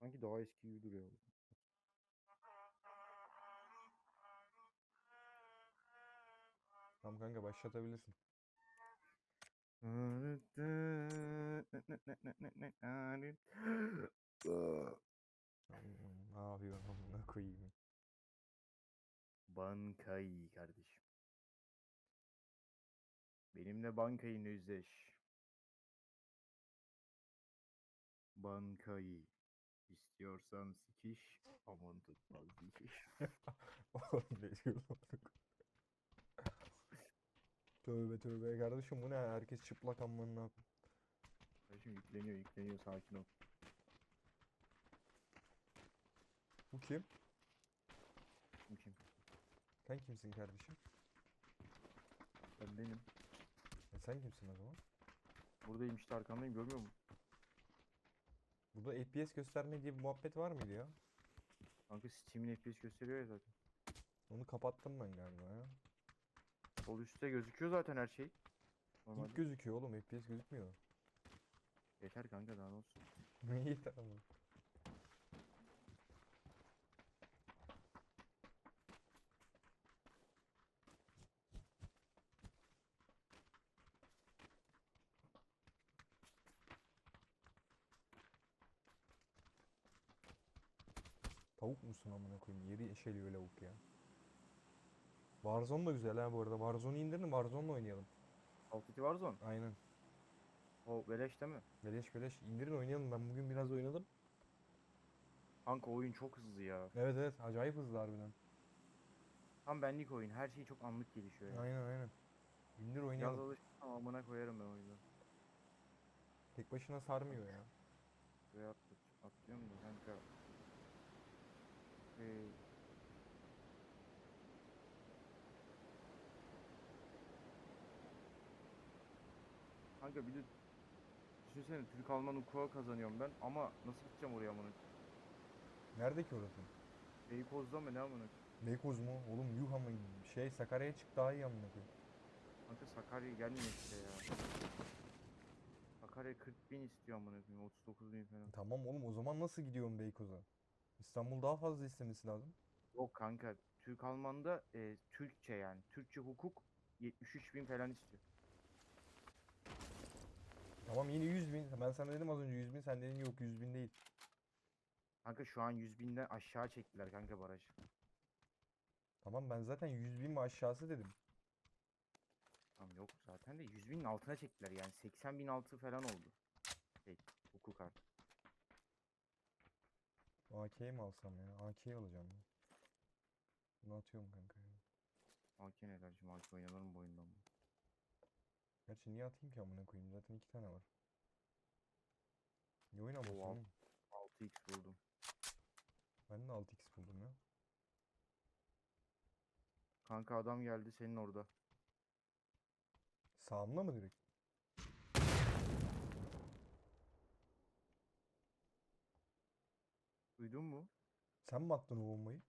Sanki daha eski gibi duruyor. Tamam kanka başlatabilirsin. Ne yapıyorsun amına koyayım. Bankayı kardeşim. Benimle bankayı yüzleş. Bankayı. İstiyorsan sikiş, aman tutmaz dikiş. Amına koyayım? Tövbe tövbe kardeşim bu ne? Herkes çıplak amına. Kardeşim yükleniyor yükleniyor sakin ol. Bu kim? Kim kim? Sen kimsin kardeşim? Ben benim. E sen kimsin o zaman? Buradayım işte arkandayım görmüyor musun? Burada FPS gösterme diye bir muhabbet var mıydı ya? Kanka Steam'in FPS gösteriyor ya zaten. Onu kapattım ben galiba ya. Sol üstte gözüküyor zaten her şey. Normalde. İlk gözüküyor oğlum FPS gözükmüyor. Yeter kanka daha ne olsun. İyi tamam. Tavuk musun amına koyayım? Yeri eşeliyor lavuk ya. Warzone da güzel ha bu arada. Warzone'u indirin Warzone'la oynayalım. Call of Duty Warzone. Aynen. O beleş değil mi? Beleş beleş indirin oynayalım. Ben bugün biraz oynadım. Kanka oyun çok hızlı ya. Evet evet acayip hızlı harbiden. Tam benlik oyun. Her şey çok anlık gelişiyor ya. Aynen aynen. İndir Yaz oynayalım. alışırsam amına koyarım ben oyunu. Tek başına sarmıyor ya. Atlat, atlıyorum da kanka. Ee, kanka bir de düşünsene Türk Alman hukuka kazanıyorum ben ama nasıl gideceğim oraya amına? Nerede ki orası? Beykoz'da mı ne amına? Beykoz mu? Oğlum yuh ama şey Sakarya'ya çık daha iyi amına koyayım. Kanka Sakarya gelmiyor işte ya. Sakarya 40 bin istiyor amına koyayım 39 bin falan. Tamam oğlum o zaman nasıl gidiyorum Beykoz'a? İstanbul daha fazla istemesi lazım. Yok kanka Türk Alman'da e, Türkçe yani Türkçe hukuk 73 bin falan istiyor. Tamam yine 100 bin. Ben sana dedim az önce 100 bin sen dedin yok 100 bin değil. Kanka şu an 100 binden aşağı çektiler kanka baraj. Tamam ben zaten 100 bin mi aşağısı dedim. Tamam yok zaten de 100 binin altına çektiler yani 80 bin altı falan oldu. Şey, hukuk artık. AK'yi mi alsam ya? AK'yi alacağım ya. Bunu atıyorum kanka ya. AK ne kardeşim AK oynanır mı bu oyundan mı? Gerçi niye atayım ki amına koyayım? Zaten iki tane var. Niye oynamıyorsun oğlum? 6x buldum. Ben de 6x buldum ya. Kanka adam geldi senin orada. Sağımda mı direkt? Duydun mu? Sen mi attın o bombayı?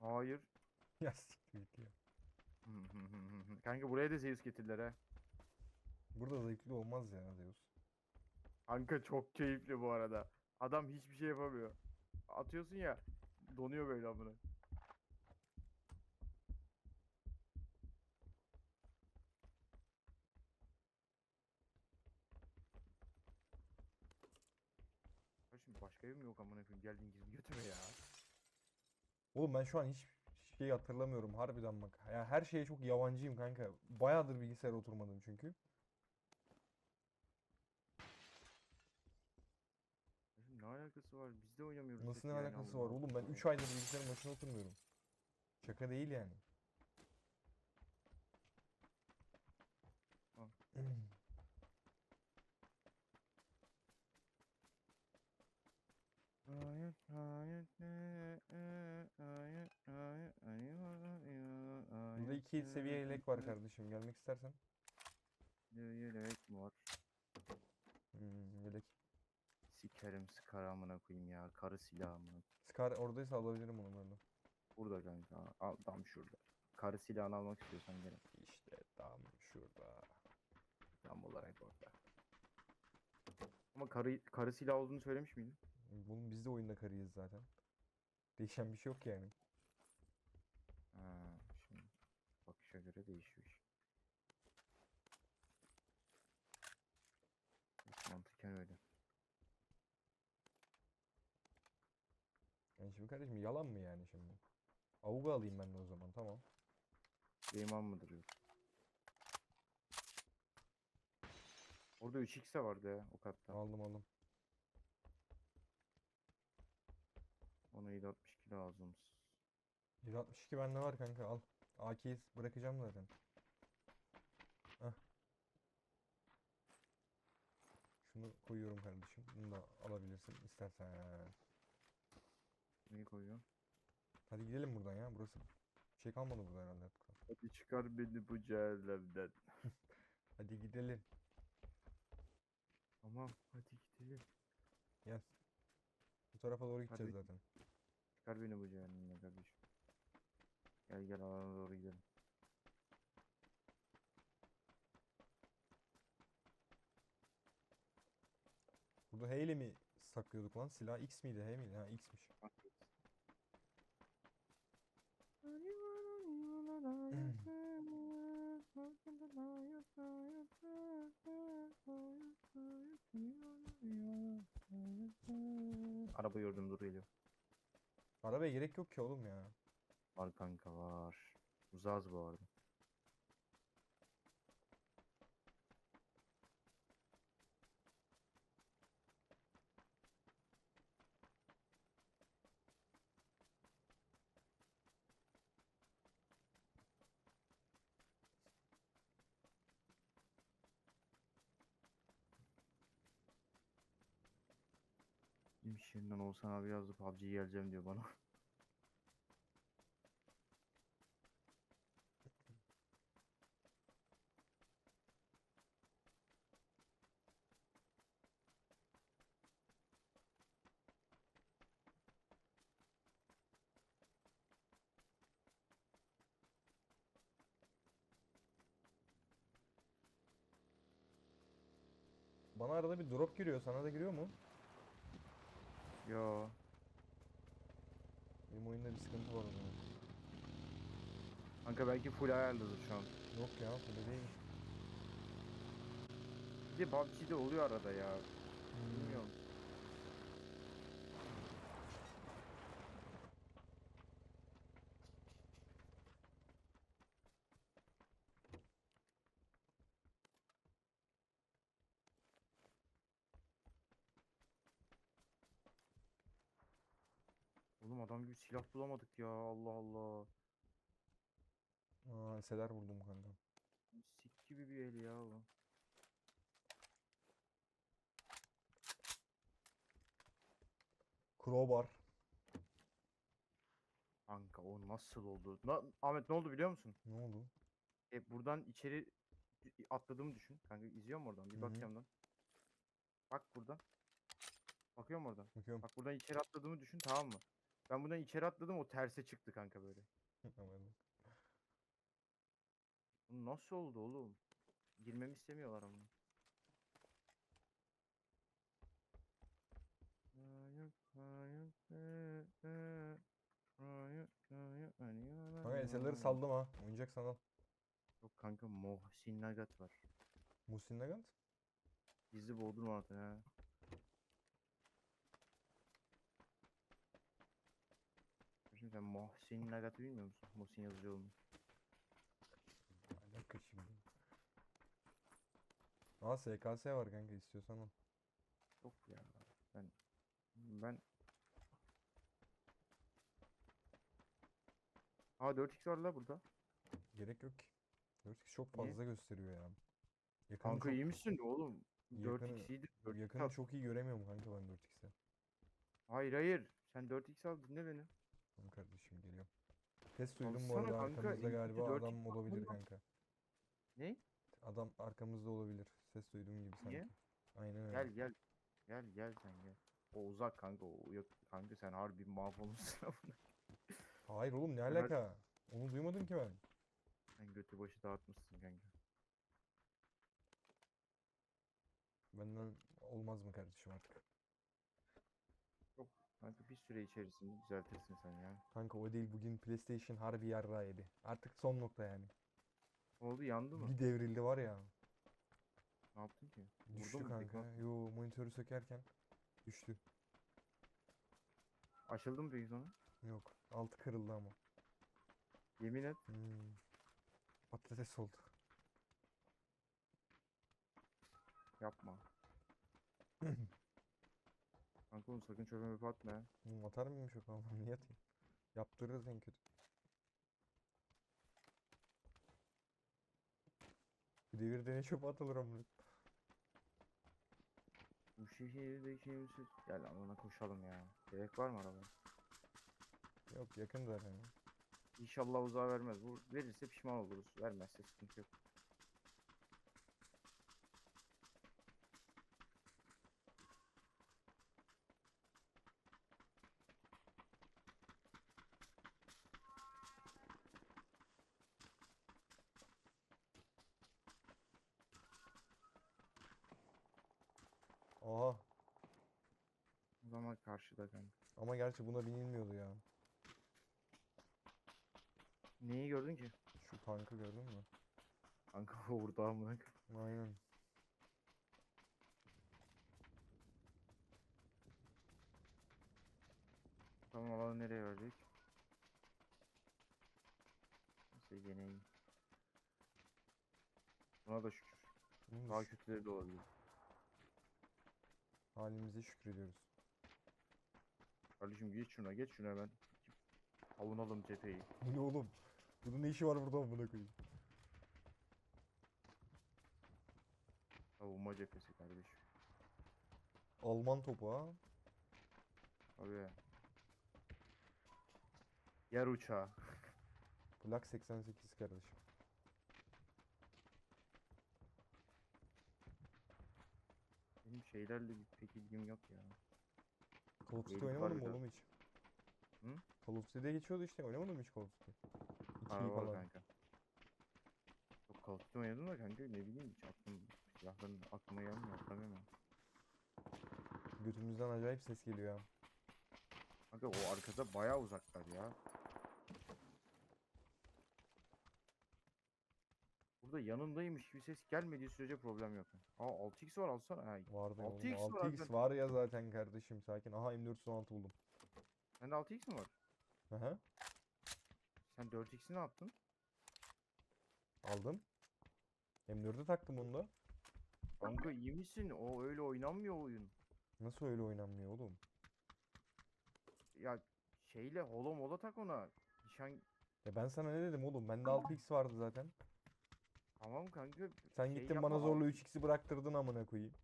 Hayır. Ya siktir git ya. Kanka buraya da Zeus getirdiler ha. Burada zevkli olmaz ya Zeus. Kanka çok keyifli bu arada. Adam hiçbir şey yapamıyor. Atıyorsun ya donuyor böyle amına. Kardeşim başka evim yok amına koyayım. Geldin gibi götüme ya. Oğlum ben şu an hiç şey hatırlamıyorum harbiden bak. Ya her şeye çok yabancıyım kanka. Bayağıdır bilgisayara oturmadım çünkü. Ne alakası var? Biz de oynamıyoruz. Nasıl ne yani, alakası var oğlum ben Allah. 3 aydır bilgisayarın başına oturmuyorum. Şaka değil yani. Burada iki seviye yelek var kardeşim. Gelmek istersen. Yelek mi var? Hmm, yelek. Sikerim sıkar amına koyayım ya. Karı silahı amına. Scar oradaysa alabilirim onu ben de. Burada kanka. Al tam şurada. Karı silahını almak istiyorsan gel. İşte tam şurada. Tam olarak orada. Ama karı, karı silah olduğunu söylemiş miydin? Bunun biz de oyunda karıyız zaten. Değişen bir şey yok yani. Ha, şimdi bakışa göre değişiyor Mantıken öyle. Yani şimdi kardeşim yalan mı yani şimdi? Avuga alayım ben de o zaman tamam. Süleyman mıdır yok. Orada 3x de vardı ya o katta. Aldım aldım. Ona 762 lazım. 162 bende var kanka al. AK'yi bırakacağım zaten. Heh. Şunu koyuyorum kardeşim. Bunu da alabilirsin istersen. Neyi koyuyor? Hadi gidelim buradan ya. Burası bir şey kalmadı burada herhalde. Hadi çıkar beni bu cehennemden. Hadi gidelim. Tamam hadi gidelim. Gel. Bu tarafa doğru gideceğiz Hadi. zaten. Çıkar beni bu cehennemden kardeşim. Gel gel alana doğru gidelim. Burada H ile mi saklıyorduk lan? Silah X miydi? H miydi? Ha X'miş. Araba gördüm dur geliyor. Arabaya gerek yok ki oğlum ya. Var kanka var. Uzağız bu arada. Yerinden Oğuzhan abi yazdı PUBG'ye geleceğim diyor bana. Bana arada bir drop giriyor. Sana da giriyor mu? Yo. Benim oyunda bir sıkıntı var o zaman. Kanka belki full ayarladı şu an. Yok ya öyle değil. Bir de PUBG'de oluyor arada ya. Hmm. Bilmiyorum. Adam gibi silah bulamadık ya Allah Allah. Aa, seler vurdum kanka. Sik gibi bir el ya bu. Crowbar. Kanka o nasıl oldu? Na- Ahmet ne oldu biliyor musun? Ne oldu? E, buradan içeri atladığımı düşün. Kanka izliyor mu oradan? Bir Hı hı. bakacağım lan. Bak buradan. Bakıyor mu oradan? Bakıyorum. Bak buradan içeri atladığımı düşün tamam mı? Ben buradan içeri atladım o terse çıktı kanka böyle. Bu nasıl oldu oğlum? Girmemi istemiyorlar ama. Kanka eserleri saldım ha. Oyuncak sanal. Yok kanka Mohsin Nagat var. Muhsin Nagant. Gizli Bodrum altı ha. Şimdi sen Mohsin Nagat'ı bilmiyor musun? Muhsin Yazıcıoğlu. Ne alaka şimdi? Aa SKS var kanka istiyorsan al. Yok ya. Ben ben Aa 4x var la burada. Gerek yok ki. 4x çok Niye? fazla gösteriyor ya. Yakını Kanka çok, iyi misin oğlum? Yakını- 4x iyidir. 4x yakını al. çok iyi göremiyorum kanka ben 4x'te. Hayır hayır. Sen 4x al dinle beni. Tamam kardeşim geliyorum. Ses duydum bu arada kanka, arkamızda galiba 4x adam olabilir kanka. Ne? Adam arkamızda olabilir. Ses duyduğum gibi sanki. Niye? Aynen öyle. Gel gel. Gel gel sen gel. O uzak kanka. O yok kanka sen harbi mahvolmuşsun. Hayır oğlum ne alaka? Onu duymadım ki ben. Sen götü başı dağıtmışsın kanka. Benden olmaz mı kardeşim artık? Kanka bir süre içerisinde düzeltirsin sen ya. Kanka o değil bugün PlayStation harbi yarra yedi. Artık son nokta yani. Oldu yandı mı? Bir devrildi var ya. Ne yaptın ki? Düştü peki? kanka. Yo monitörü sökerken düştü. Açıldı mı peki sonra? Yok. Altı kırıldı ama. Yemin et. Hmm. Patates oldu. Yapma. Kanka onu sakın çöpe möpe atma ya. Hmm, atar mıyım çok ama niye atayım? Yaptırırız en kötü. Bir devirde ne çöpe atılır amına. Bu şehirde kimsiz. Gel alana koşalım ya. Gerek var mı arabaya? Yok yakın zaten. İnşallah uzağa vermez. Bu verirse pişman oluruz. Vermezse sıkıntı yok. Oha. O zaman karşıda kanka. Ama gerçi buna binilmiyordu ya. Neyi gördün ki? Şu tankı gördün mü? Kanka orada amına. Aynen. Tamam alanı nereye verecek? Neyse gene iyi. Buna da şükür. Daha kötüleri de olabilir. Halimize şükrediyoruz. Kardeşim geç şuna geç şuna hemen. Avunalım cepheyi. Bu ne oğlum? Bunun ne işi var burada amına koyayım? Savunma cephesi kardeşim. Alman topu ha. Abi. Yer uçağı. Plak 88 kardeşim. Benim şeylerle bir pek ilgim yok ya. Call of Duty oynamadın mı harbiden. oğlum hiç? Hı? Call of Duty'de geçiyordu işte oynamadın mı hiç Call of Duty? Ha, 2'yi var falan. kanka. Of Duty oynadım da kanka ne bileyim hiç aklım silahların aklıma gelmiyor hatırlamıyorum. Götümüzden acayip ses geliyor ya. Kanka o arkada bayağı uzaklar ya. Burada yanındaymış gibi ses gelmediği sürece problem yok. Aa 6x var alsana. Ha, Vardı oğlum. 6x var 6x zaten. var ya zaten kardeşim sakin. Aha M416 buldum. Sende 6x mi var? Aha. Sen 4x'i ne yaptın? Aldım. M4'e taktım onu da. Kanka iyi misin? O öyle oynanmıyor oyun. Nasıl öyle oynanmıyor oğlum? Ya şeyle holo mola tak ona. Nişan Ya ben sana ne dedim oğlum? Bende 6x vardı zaten. Tamam kanka. Sen şey gittin yapma, bana zorla al- 3x'i bıraktırdın amına koyayım.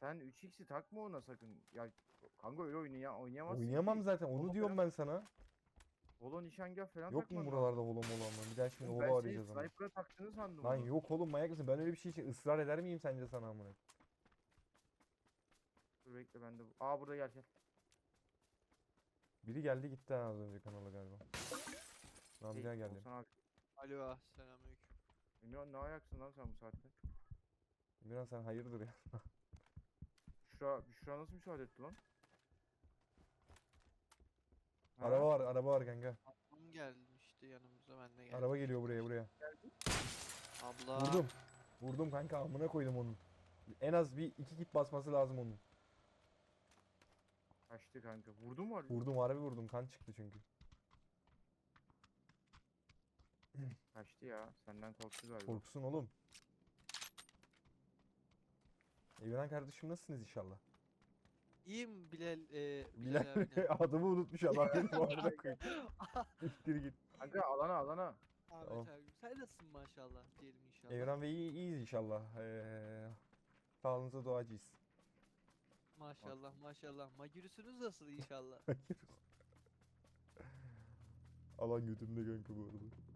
Sen 3x'i takma ona sakın. Ya kanka öyle oyunu ya oynayamazsın Oynayamam ki. zaten onu diyorum falan- ben sana. Holo nişangah falan Yok mu takman lazım. buralarda holo molo ama? Bir daha şimdi Oğlum ben arayacağız ama. sniper'a taktığını sandım Lan onu. yok oğlum manyak mısın? Ben öyle bir şey için ısrar eder miyim sence sana amına? Dur bekle ben de. bu- Aa burada gel gel. Biri geldi gitti ha az önce kanala galiba. Lan bir Şey, daha geldi. Oğuzhan abi. Alo, selamünaleyküm. Ne, ne ayaksın lan sen bu saatte? Emirhan sen hayırdır ya? Şura, şura nasıl müsaade etti lan? Ha? Araba var araba var kanka. Ablam gelmişti yanımıza, ben de geldim. Araba geliyor buraya buraya. Abla. Vurdum. Vurdum kanka amına koydum onun. En az bir iki kit basması lazım onun. Kaçtı kanka. Vurdun mu harbi? Vurdum harbi vurdum kan çıktı çünkü. Kaçtı ya. Senden korktu galiba. Korksun oğlum. Emirhan kardeşim nasılsınız inşallah? İyiyim Bilal, e, Bilal Bilal adımı unutmuş adam bu arada koyayım. Siktir git. Kanka alana alana. Ahmet Tamam. abim. Sen nasılsın maşallah diyelim inşallah. Emirhan Bey iyi, iyiyiz inşallah. Ee, sağlığınıza duacıyız. Maşallah maşallah. Magürüsünüz nasıl inşallah? Alan götümde kanka bu arada.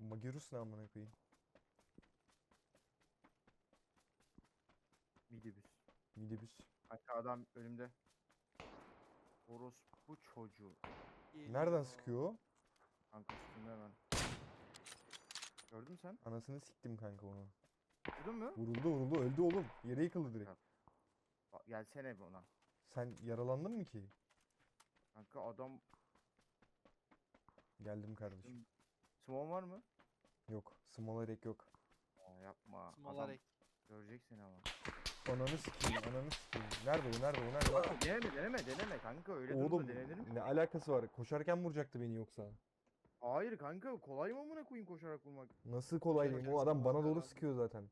Magirus ne amına koyayım? Midibüs. Midibüs. Kanka adam önümde. Orospu çocuğu. Nereden sıkıyor o? Kanka üstünde hemen. Gördün mü sen? Anasını siktim kanka onu. Vurdun mu? Vuruldu vuruldu öldü oğlum. Yere yıkıldı direkt. Ha. Ba- Gelsene buna. Sen yaralandın mı ki? Kanka adam Geldim kardeşim. Small var mı? Yok. Small'a gerek yok. Aa, yapma. Smolarek. görecek seni ama. Ananı sikeyim ananı sikeyim. Nerede bu nerede bu nerede? Aa, deneme deneme deneme kanka öyle Oğlum durumda denenir mi? ne alakası var? Koşarken vuracaktı beni yoksa. Hayır kanka kolay mı amına koyayım koşarak vurmak? Nasıl kolay değil? O adam bana doğru sıkıyor zaten.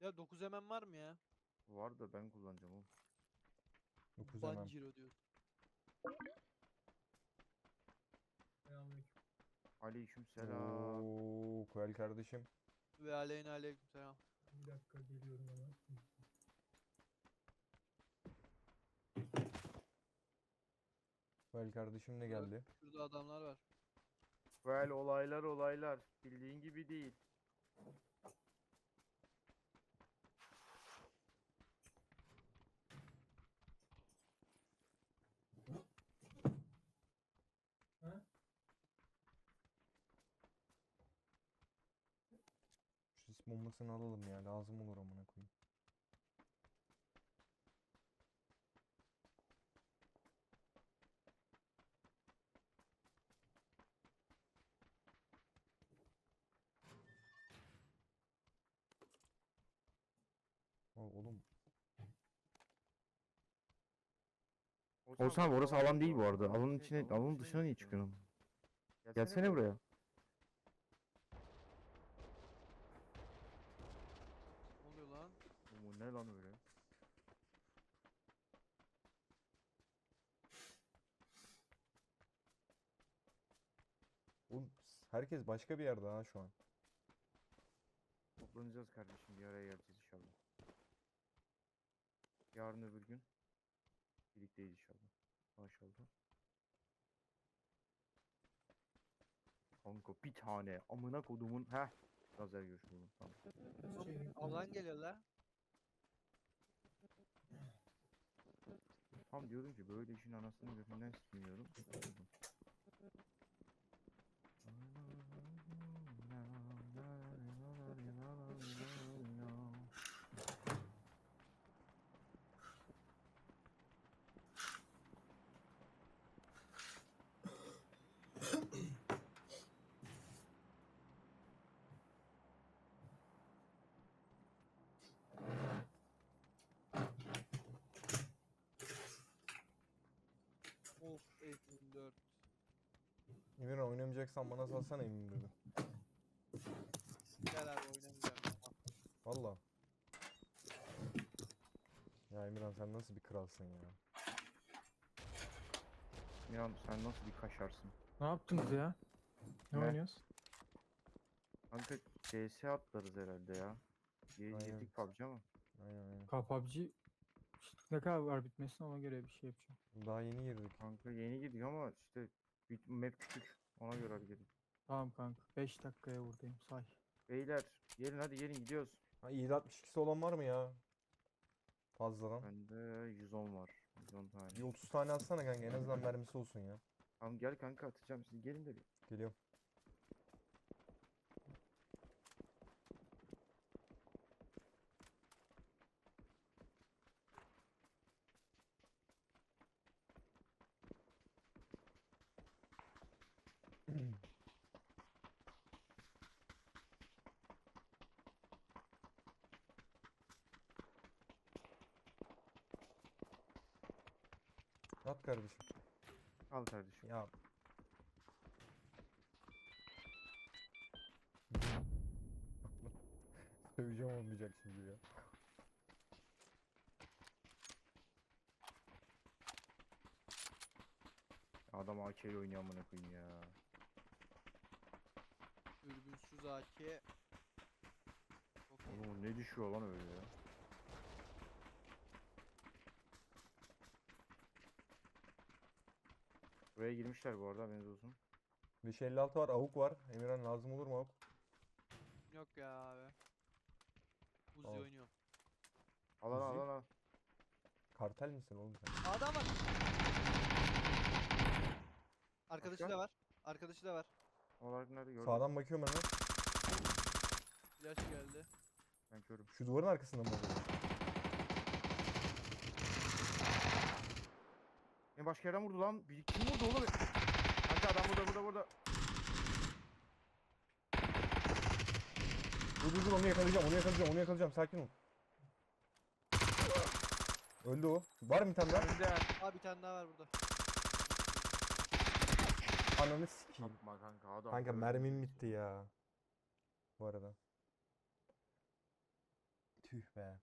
Ya 9 hemen var mı ya? Var da ben kullanacağım oğlum. 9 hemen. Banjiro diyor. Aleyküm selam. Oo, Kuel kardeşim. Ve aleyhine aleyküm selam. Bir dakika geliyorum hemen. Kuel kardeşim de geldi. Şurada adamlar var. Böyle olaylar olaylar. Bildiğin gibi değil. Bombasını alalım ya. Lazım olur amına koyayım. Aa, oğlum Olsan orası alan değil bu arada. Alanın içine, alanın dışına niye çıkıyorsun? Gelsene buraya. Ne oluyor lan? Bu ne lan öyle? Oğlum herkes başka bir yerde ha şu an. Toplanacağız kardeşim. Bir araya geleceğiz inşallah. Yarın öbür gün birlikteyiz inşallah. Maşallah. Kanka bir tane amına kodumun heh lazer görüş buldum tamam. Şey, Alan geliyor la. Tam diyordum ki böyle işin anasını götünden sikmiyorum. Of F24. Emirhan oynamayacaksan bana salsana Emin dedi. Gel abi oynamayacağım. Valla. Ya Emirhan sen nasıl bir kralsın ya. Ya sen nasıl bir kaşarsın? Ne yaptınız ya? Ne Ne? oynuyoruz? Kanka CS atlarız herhalde ya. Aynen. Yedik PUBG ama. Aynen aynen. Ka- PUBG ne kadar var bitmesine ona göre bir şey yapacağım. Daha yeni girdik. Kanka yeni girdik ama işte bit- map küçük. Ona göre hareket. Tamam kanka 5 dakikaya buradayım say. Beyler gelin hadi gelin gidiyoruz. Ha 762'si olan var mı ya? Fazladan. Bende 110 var. 110 tane. Bir 30 tane atsana kanka en azından mermisi olsun ya. Tamam gel kanka atacağım siz gelin de bir. Geliyorum. At kardeşim. Al kardeşim. Ya. Söveceğim olmayacak şimdi ya. Adam AK ile oynuyor amına koyayım ya. Dürbünsüz AK. Oğlum ne düşüyor lan öyle ya. Buraya girmişler bu arada haberiniz olsun. 556 var, avuk var. Emirhan lazım olur mu avuk? Yok ya abi. Uzi Tamam. oynuyor. Al al al al, al. Kartel misin oğlum sen? Adam var. Arkadaşı Başka? da var. Arkadaşı da var. Olarak nerede gördün? Sağdan bakıyorum hemen. Flash geldi. Ben körüm. Şu duvarın arkasında mı acaba? Beni başka yerden vurdu lan. Bir, kim vurdu oğlum? Kanka adam burada burada burada. Dur dur dur onu yakalayacağım onu yakalayacağım onu yakalayacağım sakin ol. Öldü o. Var mı bir tane daha? Önde. Aa bir tane daha var burada. Ananı sikeyim. Yapma kanka adam. Kanka mermim bitti ya. Bu arada. Tüh be.